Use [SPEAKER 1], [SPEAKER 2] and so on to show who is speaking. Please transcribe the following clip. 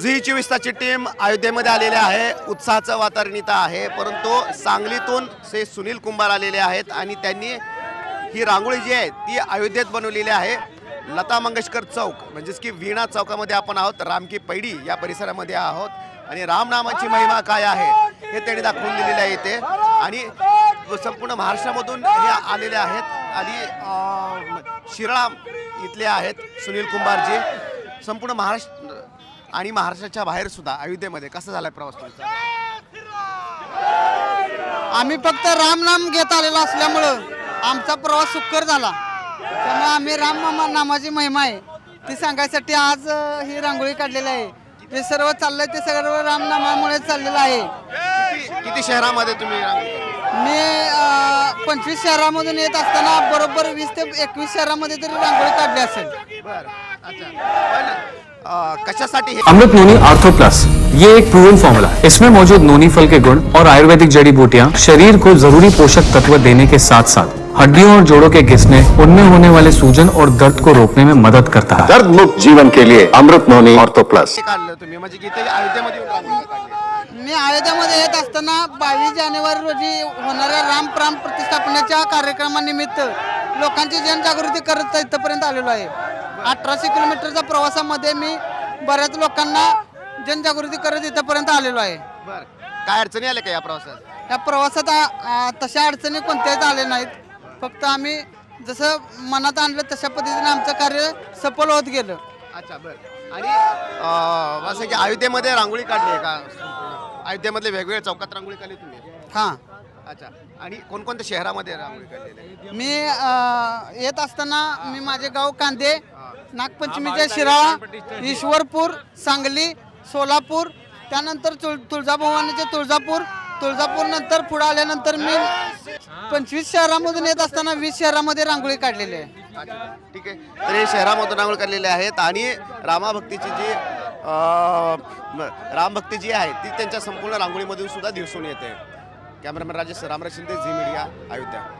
[SPEAKER 1] Zee चोवीस team अयोध्येमध्ये आलेली आहे. उत्साहाचं वातावरण इथं आहे. परंतु सांगलीतून से सुनील कुंभार आलेले आहेत आणि त्यांनी ही रांगोळी जी आहे ती अयोध्येत बनवलेली आहे. लता मंगेशकर चौक म्हणजेच की वीणा चौकामध्ये आपण आहोत. रामकी पैडी या परिसरामध्ये आहोत. आणि रामनामाची महिमा काय आहे हे त्यांनी दाखवून दिलेलं आहे इथे. आणि संपूर्ण महाराष्ट्रामधून हे आलेले आहेत. आणि शिराळा इथले आहेत सुनील कुंभारजी. संपूर्ण महाराष्ट्र आणि महाराष्ट्राच्या बाहेर सुद्धा अयोध्येमध्ये कसा झालाय प्रवास तुमचा?
[SPEAKER 2] आम्ही फक्त रामनाम घेत आलेलो असल्यामुळं आमचा प्रवास सुकर झाला. त्यामुळे आम्ही राम नामाची महिमा आहे. ती सांगायसाठी आज ही रांगोळी काढलेली आहे. जे सर्व चाललंय ते सर्व रामनामामुळे चाललेलं आहे.
[SPEAKER 1] किती शहरामध्ये तुम्ही?
[SPEAKER 2] मी पंचवीस शहरामधून येत असताना बरोबर वीस ते एकवीस शहरामध्ये तरी रांगोळी काढली असेल.
[SPEAKER 1] कशासाठी हे
[SPEAKER 3] अमृत नोनी आर्थो प्लस ये एक प्रूवन फॉर्मूला है। इसमें मौजूद नोनी फल के गुण और आयुर्वेदिक जड़ी बूटियाँ शरीर को जरूरी पोषक तत्व देने के साथ साथ हड्डियों और जोड़ों के घिसने उनमें होने वाले सूजन और दर्द को रोकने में मदद करता है।
[SPEAKER 4] दर्द मुक्त जीवन के लिए अमृत नोनी ऑर्थो प्लस
[SPEAKER 1] काढलं तुम्ही. म्हणजे अयोध्येमध्ये येऊन काढली.
[SPEAKER 2] मी अयोध्यामध्ये येत असताना बावीस जानेवारी रोजी होणाऱ्या रामप्राम प्रतिष्ठापनेच्या कार्यक्रमानिमित्त लोकांची जनजागृती करत इथपर्यंत आलेलो आहे. अठराशे किलोमीटरच्या प्रवासामध्ये मी बऱ्याच लोकांना जनजागृती करत इथपर्यंत आलेलो आहे.
[SPEAKER 1] बरं. काय अडचणी आल्या का या प्रवासात?
[SPEAKER 2] या प्रवासात आ, आ, तशा अडचणी कोणत्याच आल्या नाहीत. फक्त आम्ही जसं मनात आणलं तशा पद्धतीने आमचं कार्य सफल होत गेलं.
[SPEAKER 1] अच्छा बरं. आणि अं, असं की अयोध्येमध्ये रांगोळी काढली आहे का? अयोध्येमधले वेगवेगळ्या चौकात रांगोळी काढली तुम्ही?
[SPEAKER 2] हां.
[SPEAKER 1] अच्छा. आणि कोणकोणत्या शहरामध्ये रांगोळी काढलेली आहे
[SPEAKER 2] मी अ, येत असताना मी माझे गाव कांदे नागपंचमीच्या शिराळा ईश्वरपूर सांगली सोलापूर त्यानंतर तुळ तुळजाभवानीचे तुळजापूर तुळजापूर नंतर पुढे आल्यानंतर मी पंचवीस शहरामधून येत असताना वीस शहरामध्ये रांगोळी काढलेली आहे.
[SPEAKER 1] अच्छा, ठीक आहे. तर हे शहरामधून रांगोळी काढलेले आहेत आणि रामाभक्तीची जी अं, म- रामभक्ती जी आहे ती त्यांच्या संपूर्ण रांगोळीमधून सुद्धा दिसून येते. Cameraman Rajesh Ramraj Shinde Zee media Ayodhya.